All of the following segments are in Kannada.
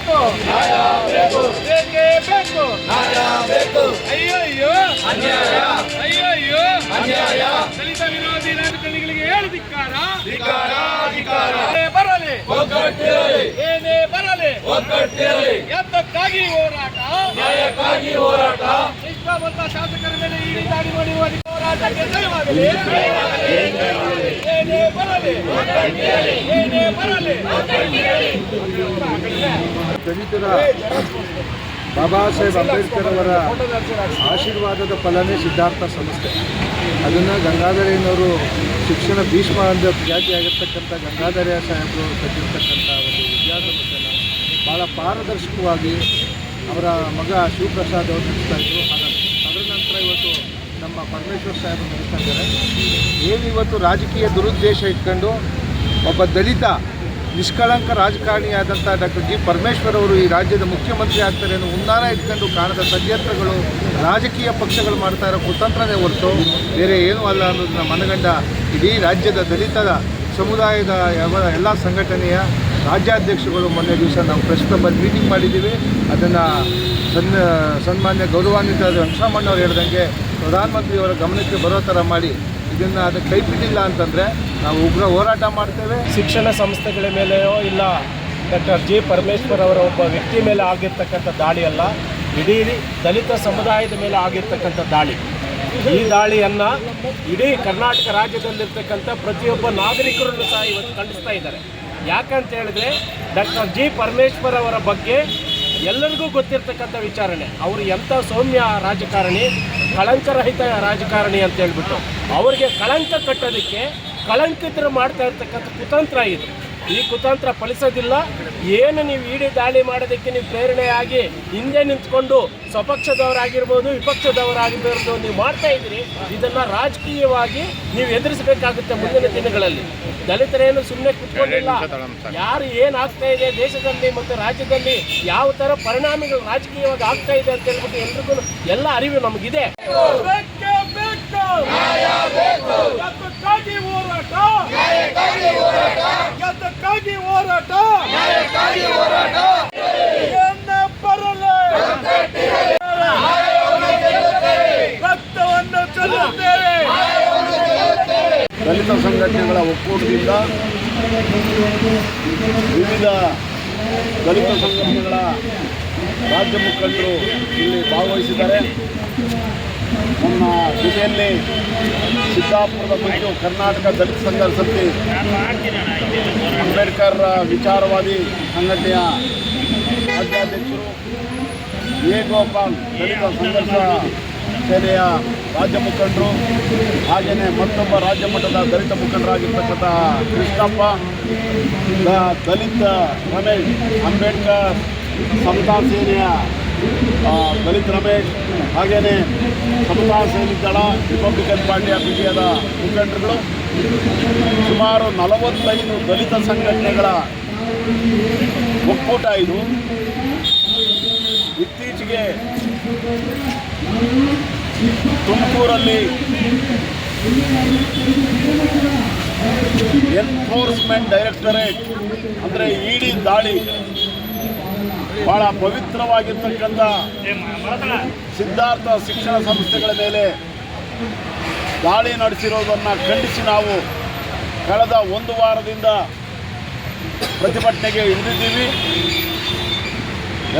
ಬೇಕು ಬೇಕೇ ಬೇಕು ಅಯ್ಯಯ್ಯೋ. ಅನ್ಯಾಯ ದಲಿತ ವಿರೋಧಿ ರಾಜಕಾರಣಿಗಳಿಗೆ ಹೇಳಿ ಧಿಕ್ಕಾರ. ಏನೇ ಬರಲಿ. ಏನೇ ಬರಲಿ. ಎದ್ದಕ್ಕಾಗಿ ಹೋರಾಟ. ನಿಷ್ಠಾವಂತ ಶಾಸಕರ ಮೇಲೆ ಈ ದಾಳಿ ಮಾಡುವ ಏನೇ ದಲಿತರ ಬಾಬಾ ಸಾಹೇಬ್ ಅಂಬೇಡ್ಕರ್ ಅವರ ಆಶೀರ್ವಾದದ ಫಲನೇ ಸಿದ್ಧಾರ್ಥ ಸಂಸ್ಥೆ. ಅದನ್ನು ಗಂಗಾಧರಯ್ಯನವರು ಶಿಕ್ಷಣ ಭೀಷ್ಮ ಅಂತ ಖ್ಯಾತಿಯಾಗಿರ್ತಕ್ಕಂಥ ಗಂಗಾಧರಯ್ಯ ಸಾಹೇಬರು ಕಟ್ಟಿರ್ತಕ್ಕಂಥ ಒಂದು ವಿದ್ಯಾಸಂಸ್ಥೆನ ಭಾಳ ಪಾರದರ್ಶಕವಾಗಿ ಅವರ ಮಗ ಶಿವಪ್ರಸಾದ್ ಅವರು ನಡೆಸ್ತಾ ಇದ್ದರು ಅದರ ನಂತರ ಇವತ್ತು ನಮ್ಮ ಪರಮೇಶ್ವರ್ ಸಾಹೇಬರು ನಡೆಸ್ತಾ ಏನು ಇವತ್ತು ರಾಜಕೀಯ ದುರುದ್ದೇಶ ಇಟ್ಕೊಂಡು ಒಬ್ಬ ದಲಿತ, ನಿಷ್ಕಳಂಕ ರಾಜಕಾರಣಿಯಾದಂಥ ಡಾಕ್ಟರ್ ಜಿ ಪರಮೇಶ್ವರ್ ಅವರು ಈ ರಾಜ್ಯದ ಮುಖ್ಯಮಂತ್ರಿ ಆಗ್ತಾರೆ ಅನ್ನೋ ಉನ್ನಾರ ಇಟ್ಕೊಂಡು ಕಾಣದ ಷಡ್ಯಂತ್ರಗಳು ರಾಜಕೀಯ ಪಕ್ಷಗಳು ಮಾಡ್ತಾ ಇರೋ ಕುತಂತ್ರನೇ ಹೊರತು ಬೇರೆ ಏನೂ ಅಲ್ಲ ಅನ್ನೋದನ್ನ ಮನಗಂಡ ಇಡೀ ರಾಜ್ಯದ ದಲಿತದ ಸಮುದಾಯದ ಎಲ್ಲ ಸಂಘಟನೆಯ ರಾಜ್ಯಾಧ್ಯಕ್ಷಗಳು ಮೊನ್ನೆ ದಿವಸ ನಾವು ಪ್ರೆಸ್ ಕ್ಲಬ್ಬಲ್ಲಿ ಮೀಟಿಂಗ್ ಮಾಡಿದ್ದೀವಿ. ಅದನ್ನು ಸನ್ ಸನ್ಮಾನ್ಯ ಗೌರವಾನ್ವಿತ ವೆಂಕಟರಾಮಣ್ಣವ್ರು ಹೇಳ್ದಂಗೆ ಪ್ರಧಾನಮಂತ್ರಿಯವರ ಗಮನಕ್ಕೆ ಬರೋ ಥರ ಮಾಡಿ ಇದನ್ನು ಅದಕ್ಕೆ ಕೈ ಬಿಟ್ಟಿಲ್ಲ ಅಂತಂದರೆ ನಾವು ಉಗ್ರ ಹೋರಾಟ ಮಾಡ್ತೇವೆ. ಶಿಕ್ಷಣ ಸಂಸ್ಥೆಗಳ ಮೇಲೆಯೋ ಇಲ್ಲ, ಡಾಕ್ಟರ್ ಜಿ ಪರಮೇಶ್ವರ್ ಅವರ ಒಬ್ಬ ವ್ಯಕ್ತಿ ಮೇಲೆ ಆಗಿರ್ತಕ್ಕಂಥ ದಾಳಿ ಅಲ್ಲ, ಇಡೀ ದಲಿತ ಸಮುದಾಯದ ಮೇಲೆ ಆಗಿರ್ತಕ್ಕಂಥ ದಾಳಿ. ಈ ದಾಳಿಯನ್ನು ಇಡೀ ಕರ್ನಾಟಕ ರಾಜ್ಯದಲ್ಲಿರ್ತಕ್ಕಂಥ ಪ್ರತಿಯೊಬ್ಬ ನಾಗರಿಕರನ್ನು ಸಹ ಇವತ್ತು ಖಂಡಿಸ್ತಾ ಇದ್ದಾರೆ. ಯಾಕಂತ ಹೇಳಿದ್ರೆ ಡಾಕ್ಟರ್ ಜಿ ಪರಮೇಶ್ವರ್ ಅವರ ಬಗ್ಗೆ ಎಲ್ಲರಿಗೂ ಗೊತ್ತಿರ್ತಕ್ಕಂಥ ವಿಚಾರಣೆ. ಅವರು ಎಂಥ ಸೌಮ್ಯ ರಾಜಕಾರಣಿ, ಕಳಂಕರಹಿತ ರಾಜಕಾರಣಿ ಅಂತ ಹೇಳ್ಬಿಟ್ಟು, ಅವರಿಗೆ ಕಳಂಕ ಕಟ್ಟೋದಕ್ಕೆ ಕಳಂಕಿತರು ಮಾಡ್ತಾ ಇರ್ತಕ್ಕಂಥ ಕುತಂತ್ರ ಇದು. ಈ ಕುತಂತ್ರ ಫಲಿಸೋದಿಲ್ಲ. ಏನು ನೀವು ಇಡಿ ದಾಳಿ ಮಾಡೋದಕ್ಕೆ ನೀವು ಪ್ರೇರಣೆಯಾಗಿ ಹಿಂದೆ ನಿಂತ್ಕೊಂಡು ಸ್ವಪಕ್ಷದವರಾಗಿರ್ಬೋದು ವಿಪಕ್ಷದವರಾಗಿರ್ಬೋದು ನೀವು ಮಾಡ್ತಾ ಇದ್ದೀರಿ. ಇದನ್ನು ರಾಜಕೀಯವಾಗಿ ನೀವು ಎದುರಿಸಬೇಕಾಗುತ್ತೆ ಮುಂದಿನ ದಿನಗಳಲ್ಲಿ. ದಲಿತರೇನು ಸುಮ್ಮನೆ ಕುತ್ಕೊಂಡಿಲ್ಲ. ಯಾರು ಏನು ಆಗ್ತಾ ಇದೆ ದೇಶದಲ್ಲಿ ಮತ್ತು ರಾಜ್ಯದಲ್ಲಿ ಯಾವ ಥರ ಪರಿಣಾಮಗಳು ರಾಜಕೀಯವಾಗಿ ಆಗ್ತಾ ಇದೆ ಅಂತ ಹೇಳ್ಬಿಟ್ಟು ಎಲ್ರಿಗೂ ಎಲ್ಲ ಅರಿವು ನಮಗಿದೆ. ಬೇಕೇ. ಎದ್ದಕ್ಕಾಗಿ ಹೋರಾಟ. ನ್ಯಾಯಕ್ಕಾಗಿ ಹೋರಾಟ. ಏನೇ ಬರಲಿ. ರಕ್ತವನ್ನು ಚೆಲ್ಲುತ್ತೇವೆ. ದಲಿತ ಸಂಘಟನೆಗಳ ಒಕ್ಕೂಟದಿಂದ ವಿವಿಧ ದಲಿತ ಸಂಘಟನೆಗಳ ರಾಜ್ಯ ಮುಖಂಡರು ಇಲ್ಲಿ ಭಾಗವಹಿಸಿದ್ದಾರೆ. ನಮ್ಮ ಜಿಲ್ಲೆಯಲ್ಲಿ ಸಿದ್ದಾಪುರದ ಕುರಿತು ಕರ್ನಾಟಕ ದಲಿತ ಸಂಘ ಸಮಿತಿ ಅಂಬೇಡ್ಕರ್ ವಿಚಾರವಾದಿ ಸಂಘಟನೆಯ ರಾಜ್ಯಾಧ್ಯಕ್ಷರು ಎ. ಗೋಪಾಲ್ ದಲಿತ ಸಂಘರ್ಷ ಸೇನೆಯ ರಾಜ್ಯ ಮುಖಂಡರು, ಹಾಗೆಯೇ ಮತ್ತೊಬ್ಬ ರಾಜ್ಯ ಮಟ್ಟದ ದಲಿತ ಮುಖಂಡರಾಗಿರ್ತಕ್ಕಂಥ ಕೃಷ್ಣಪ್ಪ ದಲಿತ ರಮೇಶ್ ಅಂಬೇಡ್ಕರ್ ಸಮತಾ ಸೇನೆಯ ದಲಿತ ರಮೇಶ್ ಹಾಗೆಯೇ ಸಮತಾ ಸೇನೆ ದಳ ರಿಪಬ್ಲಿಕನ್ ಪಾರ್ಟಿ ಆಫ್ ಇಂಡಿಯಾದ ಮುಖಂಡರುಗಳು. ಸುಮಾರು ನಲವತ್ತೈದು ದಲಿತ ಸಂಘಟನೆಗಳ ಒಕ್ಕೂಟ ಇದು. ಇತ್ತೀಚೆಗೆ ತುಮಕೂರಲ್ಲಿ ಎನ್ಫೋರ್ಸ್ಮೆಂಟ್ ಡೈರೆಕ್ಟರೇಟ್ ಅಂದರೆ ಇಡಿ ದಾಳಿ ಬಹಳ ಪವಿತ್ರವಾಗಿರ್ತಕ್ಕಂಥ ಸಿದ್ಧಾರ್ಥ ಶಿಕ್ಷಣ ಸಂಸ್ಥೆಗಳ ಮೇಲೆ ದಾಳಿ ನಡೆಸಿರೋದನ್ನು ಖಂಡಿಸಿ ನಾವು ಕಳೆದ ಒಂದು ವಾರದಿಂದ ಪ್ರತಿಭಟನೆಗೆ ಇಳಿದಿದ್ದೀವಿ.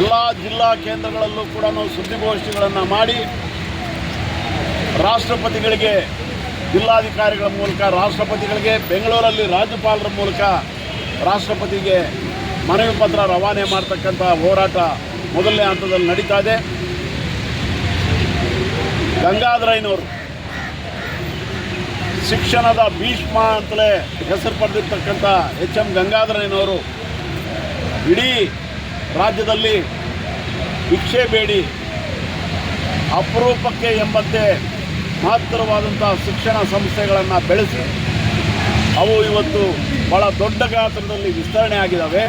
ಎಲ್ಲ ಜಿಲ್ಲಾ ಕೇಂದ್ರಗಳಲ್ಲೂ ಕೂಡ ನಾವು ಸುದ್ದಿಗೋಷ್ಠಿಗಳನ್ನು ಮಾಡಿ ರಾಷ್ಟ್ರಪತಿಗಳಿಗೆ, ಜಿಲ್ಲಾಧಿಕಾರಿಗಳ ಮೂಲಕ, ರಾಷ್ಟ್ರಪತಿಗಳಿಗೆ, ಬೆಂಗಳೂರಲ್ಲಿ ರಾಜ್ಯಪಾಲರ ಮೂಲಕ ರಾಷ್ಟ್ರಪತಿಗೆ ಮನವಿ ಪತ್ರ ರವಾನೆ ಮಾಡ್ತಕ್ಕಂಥ ಹೋರಾಟ ಮೊದಲನೇ ಹಂತದಲ್ಲಿ ನಡೀತಾ ಇದೆ. ಗಂಗಾಧರಯ್ಯನವರು ಶಿಕ್ಷಣದ ಭೀಷ್ಮ ಅಂತಲೇ ಹೆಸರು ಪಡೆದಿರ್ತಕ್ಕಂಥ ಎಚ್ ಎಂ ಗಂಗಾಧರಯ್ಯನವರು ಇಡೀ ರಾಜ್ಯದಲ್ಲಿ ಭಿಕ್ಷೆ ಬೇಡಿ, ಅಪರೂಪಕ್ಕೆ ಎಂಬಂತೆ ಮಹತ್ತರವಾದಂಥ ಶಿಕ್ಷಣ ಸಂಸ್ಥೆಗಳನ್ನು ಬೆಳೆಸಿ, ಅವು ಇವತ್ತು ಭಾಳ ದೊಡ್ಡ ಗಾತ್ರದಲ್ಲಿ ವಿಸ್ತರಣೆ ಆಗಿದ್ದಾವೆ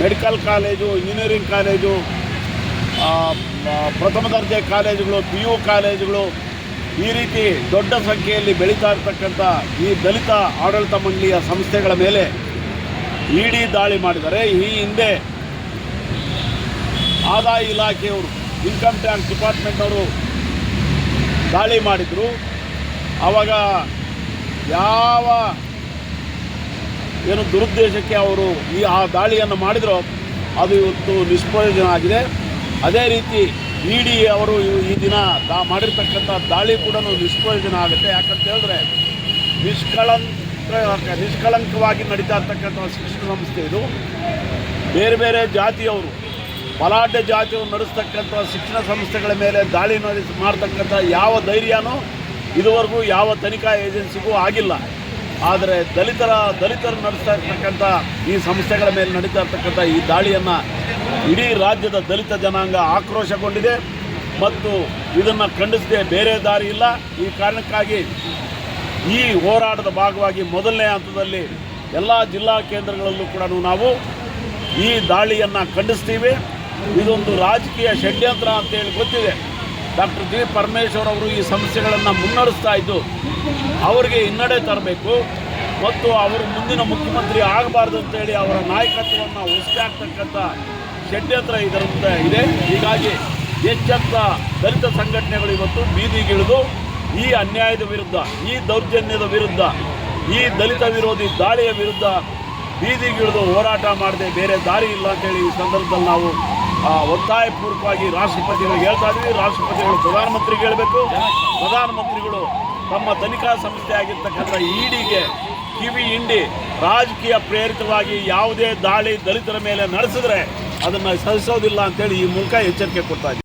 ಮೆಡಿಕಲ್ ಕಾಲೇಜು, ಇಂಜಿನಿಯರಿಂಗ್ ಕಾಲೇಜು ಪ್ರಥಮ ದರ್ಜೆ ಕಾಲೇಜುಗಳು ಪಿ ಯು ಕಾಲೇಜುಗಳು ಈ ರೀತಿ ದೊಡ್ಡ ಸಂಖ್ಯೆಯಲ್ಲಿ ಬೆಳೀತಾ ಇರ್ತಕ್ಕಂಥ ಈ ದಲಿತ ಆಡಳಿತ ಮಂಡಳಿಯ ಸಂಸ್ಥೆಗಳ ಮೇಲೆ ಇಡಿ ದಾಳಿ ಮಾಡಿದ್ದಾರೆ. ಈ ಹಿಂದೆ ಆದಾಯ ಇಲಾಖೆಯವರು, ಇನ್ಕಮ್ ಟ್ಯಾಕ್ಸ್ ಡಿಪಾರ್ಟ್ಮೆಂಟವರು ದಾಳಿ ಮಾಡಿದರು. ಆವಾಗ ಯಾವ ಏನು ದುರುದ್ದೇಶಕ್ಕೆ ಅವರು ಈ ಆ ದಾಳಿಯನ್ನು ಮಾಡಿದರೋ ಅದು ಇವತ್ತು ನಿಷ್ಪ್ರಯೋಜನ ಆಗಿದೆ. ಅದೇ ರೀತಿ ಇ ಡಿ ಅವರು ಈ ದಿನ ದಾ ಮಾಡಿರ್ತಕ್ಕಂಥ ದಾಳಿ ಕೂಡ ನಿಷ್ಪ್ರಯೋಜನ ಆಗುತ್ತೆ. ಯಾಕಂತ ಹೇಳಿದ್ರೆ ನಿಷ್ಕಳಂಕ ನಿಷ್ಕಳಂಕವಾಗಿ ನಡೀತಾ ಇರ್ತಕ್ಕಂಥ ಶಿಕ್ಷಣ ಸಂಸ್ಥೆ ಇದು. ಬೇರೆ ಬೇರೆ ಜಾತಿಯವರು, ಬಲಾಢ್ಯ ಜಾತಿಯವರು ನಡೆಸ್ತಕ್ಕಂಥ ಶಿಕ್ಷಣ ಸಂಸ್ಥೆಗಳ ಮೇಲೆ ದಾಳಿ ನಡೆಸಿ ಮಾಡ್ತಕ್ಕಂಥ ಯಾವ ಧೈರ್ಯನೂ ಇದುವರೆಗೂ ಯಾವ ತನಿಖಾ ಏಜೆನ್ಸಿಗೂ ಆಗಿಲ್ಲ. ಆದರೆ ದಲಿತರ ದಲಿತರು ನಡೆಸ್ತಾ ಇರ್ತಕ್ಕಂಥ ಈ ಸಂಸ್ಥೆಗಳ ಮೇಲೆ ನಡೀತಾ ಇರ್ತಕ್ಕಂಥ ಈ ದಾಳಿಯನ್ನು ಇಡೀ ರಾಜ್ಯದ ದಲಿತ ಜನಾಂಗ ಆಕ್ರೋಶಗೊಂಡಿದೆ ಮತ್ತು ಇದನ್ನು ಖಂಡಿಸದೆ ಬೇರೆ ದಾರಿ ಇಲ್ಲ. ಈ ಕಾರಣಕ್ಕಾಗಿ ಈ ಹೋರಾಟದ ಭಾಗವಾಗಿ ಮೊದಲನೇ ಹಂತದಲ್ಲಿ ಎಲ್ಲ ಜಿಲ್ಲಾ ಕೇಂದ್ರಗಳಲ್ಲೂ ಕೂಡ ನಾವು ಈ ದಾಳಿಯನ್ನು ಖಂಡಿಸ್ತೀವಿ. ಇದೊಂದು ರಾಜಕೀಯ ಷಡ್ಯಂತ್ರ ಅಂತೇಳಿ ಗೊತ್ತಿದೆ. ಡಾಕ್ಟರ್ ಜಿ ಪರಮೇಶ್ವರ್ ಅವರು ಈ ಸಮಸ್ಯೆಗಳನ್ನು ಮುನ್ನಡೆಸ್ತಾ ಇದ್ದು, ಅವರಿಗೆ ಹಿನ್ನಡೆ ತರಬೇಕು ಮತ್ತು ಅವರು ಮುಂದಿನ ಮುಖ್ಯಮಂತ್ರಿ ಆಗಬಾರ್ದು ಅಂತೇಳಿ ಅವರ ನಾಯಕತ್ವವನ್ನು ಹೊಸದಾಗ್ತಕ್ಕಂಥ ಷಡ್ಯಂತ್ರ ಇದರಿಂದ ಇದೆ. ಹೀಗಾಗಿ ಎಚ್ಚೆತ್ತ ದಲಿತ ಸಂಘಟನೆಗಳು ಇವತ್ತು ಬೀದಿಗಿಳಿದು ಈ ಅನ್ಯಾಯದ ವಿರುದ್ಧ, ಈ ದೌರ್ಜನ್ಯದ ವಿರುದ್ಧ, ಈ ದಲಿತ ವಿರೋಧಿ ದಾಳಿಯ ವಿರುದ್ಧ ಬೀದಿಗಿಳಿದು ಹೋರಾಟ ಮಾಡದೆ ಬೇರೆ ದಾರಿ ಇಲ್ಲ ಅಂತೇಳಿ ಈ ಸಂದರ್ಭದಲ್ಲಿ ನಾವು ಒತ್ತಾಯಪೂರ್ವಕವಾಗಿ ರಾಷ್ಟ್ರಪತಿಗಳಿಗೆ ಹೇಳ್ತಾ ಇದ್ವಿ. ರಾಷ್ಟ್ರಪತಿಗಳು ಪ್ರಧಾನಮಂತ್ರಿಗೆ ಹೇಳಬೇಕು. ಪ್ರಧಾನಮಂತ್ರಿಗಳು ತಮ್ಮ ತನಿಖಾ ಸಂಸ್ಥೆ ಆಗಿರ್ತಕ್ಕಂಥ ಇಡಿಗೆ ಕಿವಿ ಹಿಂಡಿ ರಾಜಕೀಯ ಪ್ರೇರಿತವಾಗಿ ಯಾವುದೇ ದಾಳಿ ದಲಿತರ ಮೇಲೆ ನಡೆಸಿದ್ರೆ ಅದನ್ನು ಸಹಿಸೋದಿಲ್ಲ ಅಂತೇಳಿ ಈ ಮೂಲಕ ಎಚ್ಚರಿಕೆ ಕೊಡ್ತಾ